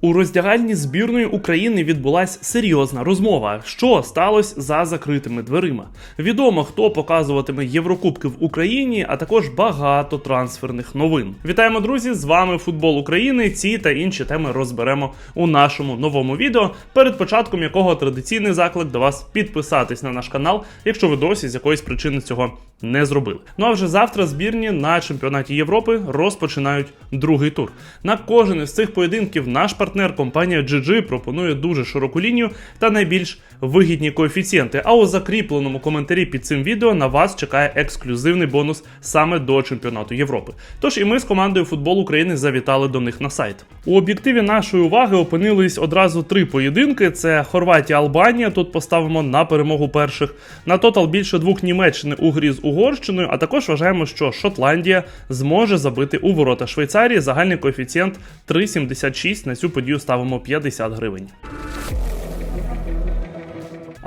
У роздягальні збірної України відбулася серйозна розмова, що сталося за закритими дверима. Відомо, хто показуватиме Єврокубки в Україні, а також багато трансферних новин. Вітаємо, друзі! З вами Футбол України. Ці та інші теми розберемо у нашому новому відео, перед початком якого традиційний заклик до вас підписатись на наш канал, якщо ви досі з якоїсь причини цього не зробили. Ну а вже завтра збірні на чемпіонаті Європи розпочинають другий тур. На кожен із цих поєдинків наш партнер компанія GG пропонує дуже широку лінію та найбільш вигідні коефіцієнти. А у закріпленому коментарі під цим відео на вас чекає ексклюзивний бонус саме до чемпіонату Європи. Тож і ми з командою футбол України завітали до них на сайт. У об'єктиві нашої уваги опинились одразу три поєдинки: це Хорватія, Албанія. Тут поставимо на перемогу перших. На тотал більше двох Німеччини у грі з Угорщиною. А також вважаємо, що Шотландія зможе забити у ворота Швейцарії. Загальний коефіцієнт 3,76. На цю подію ставимо 50 гривень.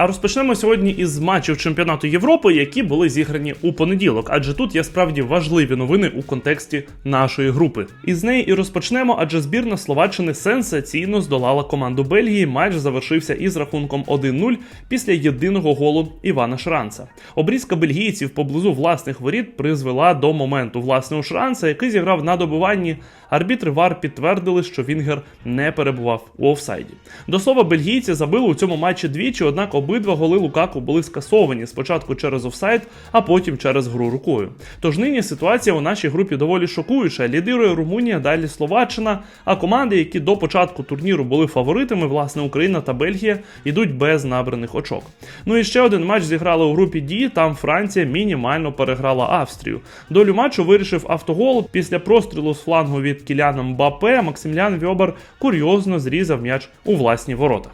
А розпочнемо сьогодні із матчів чемпіонату Європи, які були зіграні у понеділок, адже тут є справді важливі новини у контексті нашої групи. Із неї і розпочнемо, адже збірна Словаччини сенсаційно здолала команду Бельгії. Матч завершився із рахунком 1-0 після єдиного голу Івана Шранца. Обрізка бельгійців поблизу власних воріт призвела до моменту власного Шранца, який зіграв на добиванні. Арбітри ВАР підтвердили, що Вінгер не перебував у офсайді. До слова, бельгійці забили у цьому матчі двічі, однак обидва голи Лукаку були скасовані спочатку через офсайд, а потім через гру рукою. Тож нині ситуація у нашій групі доволі шокуюча. Лідирує Румунія, далі Словаччина. А команди, які до початку турніру були фаворитами, власне, Україна та Бельгія, йдуть без набраних очок. Ну і ще один матч зіграли у групі Ді. Там Франція мінімально переграла Австрію. Долю матчу вирішив автогол після прострілу з флангу від Кіляна Мбапе. Максимлян Вьобер курйозно зрізав м'яч у власні ворота.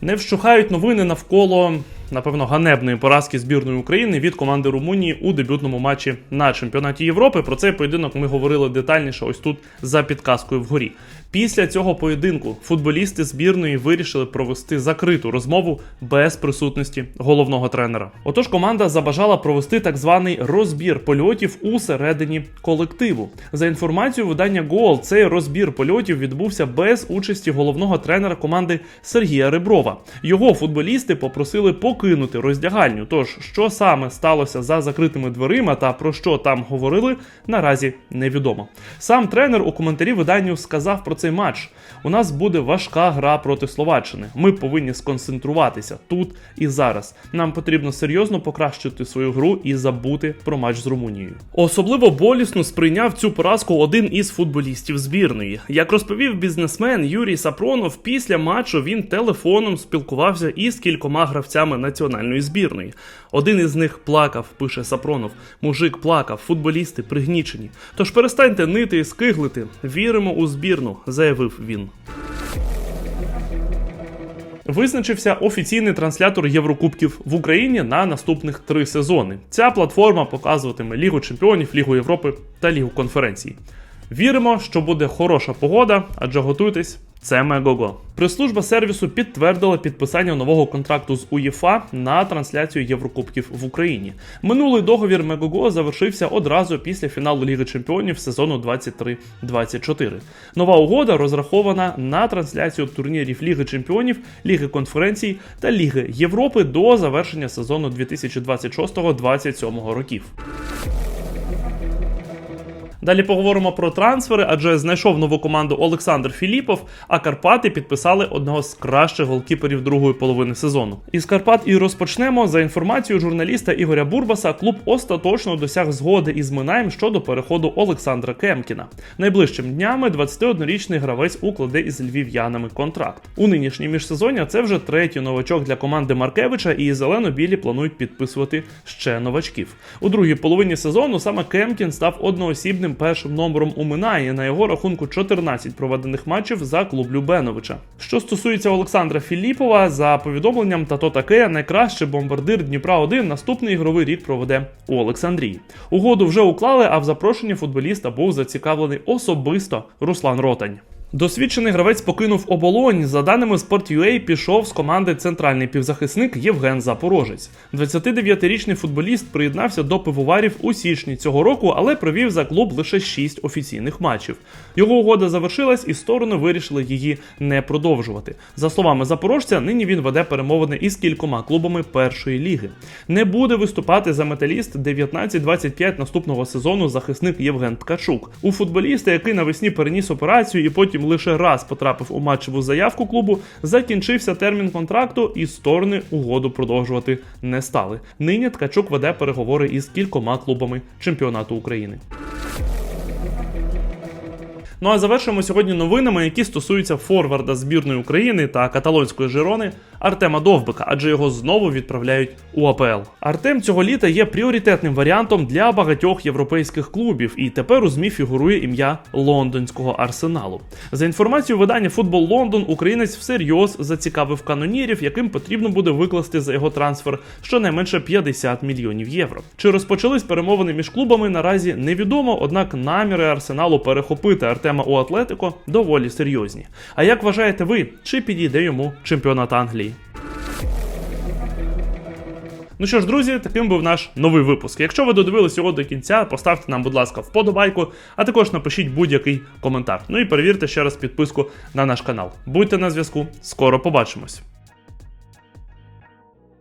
Не вщухають новини навколо. Напевно, ганебної поразки збірної України від команди Румунії у дебютному матчі на чемпіонаті Європи. Про цей поєдинок ми говорили детальніше ось тут за підказкою вгорі. Після цього поєдинку футболісти збірної вирішили провести закриту розмову без присутності головного тренера. Отож, команда забажала провести так званий розбір польотів у середині колективу. За інформацією видання Гол, цей розбір польотів відбувся без участі головного тренера команди Сергія Реброва. Його футболісти попросили покинути роздягальню. Тож, що саме сталося за закритими дверима та про що там говорили, наразі невідомо. Сам тренер у коментарі виданню сказав про цей матч. У нас буде важка гра проти Словаччини. Ми повинні сконцентруватися тут і зараз. Нам потрібно серйозно покращити свою гру і забути про матч з Румунією. Особливо болісно сприйняв цю поразку один із футболістів збірної. Як розповів бізнесмен Юрій Сапронов, після матчу він телефоном спілкувався із кількома гравцями національної збірної. Один із них плакав, пише Сапронов. Мужик плакав, футболісти пригнічені. Тож перестаньте нити і скиглити. Віримо у збірну, заявив він. Визначився офіційний транслятор Єврокубків в Україні на наступних три сезони. Ця платформа показуватиме Лігу Чемпіонів, Лігу Європи та Лігу конференцій. Віримо, що буде хороша погода, адже готуйтесь, це Мегого. Прес-служба сервісу підтвердила підписання нового контракту з УЄФА на трансляцію Єврокубків в Україні. Минулий договір Мегого завершився одразу після фіналу Ліги Чемпіонів сезону 23-24. Нова угода розрахована на трансляцію турнірів Ліги Чемпіонів, Ліги конференцій та Ліги Європи до завершення сезону 2026-2027 років. Далі поговоримо про трансфери, адже знайшов нову команду Олександр Філіпов, а Карпати підписали одного з кращих голкіперів другої половини сезону. Із Карпат і розпочнемо. За інформацією журналіста Ігоря Бурбаса, клуб остаточно досяг згоди із Минаєм щодо переходу Олександра Кемкіна. Найближчим днями 21-річний гравець укладе із львів'янами контракт. У нинішній міжсезоння це вже третій новачок для команди Маркевича, і зелено-білі планують підписувати ще новачків. У другій половині сезону саме Кемкін став одноосібним першим номером у Минаї. На його рахунку 14 проведених матчів за клуб Любеновича. Що стосується Олександра Філіпова, за повідомленням тато таке, найкраще бомбардир Дніпра 1 наступний ігровий рік проведе у Олександрії. Угоду вже уклали, а в запрошенні футболіста був зацікавлений особисто Руслан Ротань. Досвідчений гравець покинув оболонь. За даними Sport.ua, пішов з команди центральний півзахисник Євген Запорожець. 29-річний футболіст приєднався до пивоварів у січні цього року, але провів за клуб лише 6 офіційних матчів. Його угода завершилась, і сторони вирішили її не продовжувати. За словами запорожця, нині він веде перемовини із кількома клубами першої ліги. Не буде виступати за металіст 19-25 наступного сезону захисник Євген Ткачук. У футболіста, який навесні переніс операцію і потім лише раз потрапив у матчеву заявку клубу, закінчився термін контракту, і сторони угоду продовжувати не стали. Нині Ткачук веде переговори із кількома клубами чемпіонату України. Ну а завершуємо сьогодні новинами, які стосуються форварда збірної України та каталонської Жирони Артема Довбика, адже його знову відправляють у АПЛ. Артем цього літа є пріоритетним варіантом для багатьох європейських клубів, і тепер у змі фігурує ім'я лондонського арсеналу. За інформацією видання Футбол Лондон, українець всерйоз зацікавив канонірів, яким потрібно буде викласти за його трансфер щонайменше 50 мільйонів євро. Чи розпочались перемовини між клубами наразі невідомо, однак наміри арсеналу перехопити Артема у Атлетико доволі серйозні. А як вважаєте ви, чи підійде йому чемпіонат Англії? Ну що ж, друзі, таким був наш новий випуск. Якщо ви додивились його до кінця, поставте нам, будь ласка, вподобайку, а також напишіть будь-який коментар. Ну і перевірте ще раз підписку на наш канал. Будьте на зв'язку, скоро побачимось.